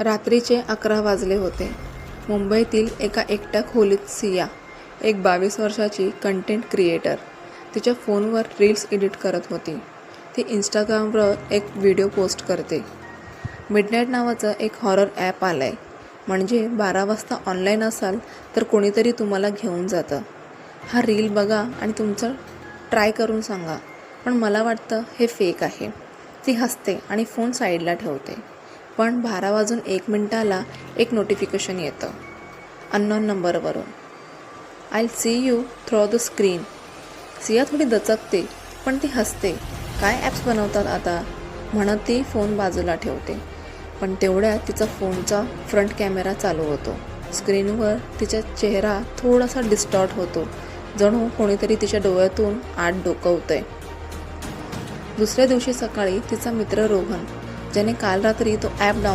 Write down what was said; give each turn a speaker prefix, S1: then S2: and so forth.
S1: रात्रीचे अकरा वाजले होते. मुंबईतील एका एकट्या खोलीत सिया एक बावीस वर्षाची कंटेंट क्रिएटर तिच्या फोनवर रील्स एडिट करत होती. ती इंस्टाग्रामवर एक व्हिडिओ पोस्ट करते. मिडनाईट नावाचं एक हॉरर ॲप आलं आहे म्हणजे बारा वाजता ऑनलाईन असाल तर कोणीतरी तुम्हाला घेऊन जातं. हा रील बघा आणि तुमचं ट्राय करून सांगा. पण मला वाटतं हे फेक आहे. ती हसते आणि फोन साईडला ठेवते. पण बारा वाजून एक मिनटाला एक नोटिफिकेशन येतं. अननोन नंबरवरून I see you through the screen Siya थोडी दचकते पण ती हसते. काय ॲप्स बनवतात आता? म्हणत ती फोन बाजूला ठेवते. पण तेवढ्यात तिचा फोनचा फ्रंट कॅमेरा चालू होतो. स्क्रीनवर तिचा चेहरा थोडासा डिस्टॉर्ट होतो. जणू कोणीतरी तिच्या डोळ्यातून आत डोकवतंय. दुसऱ्या दिवशी सकाळी तिचा मित्र रोहन ज्याने काल रात्री तो ॲप डाऊन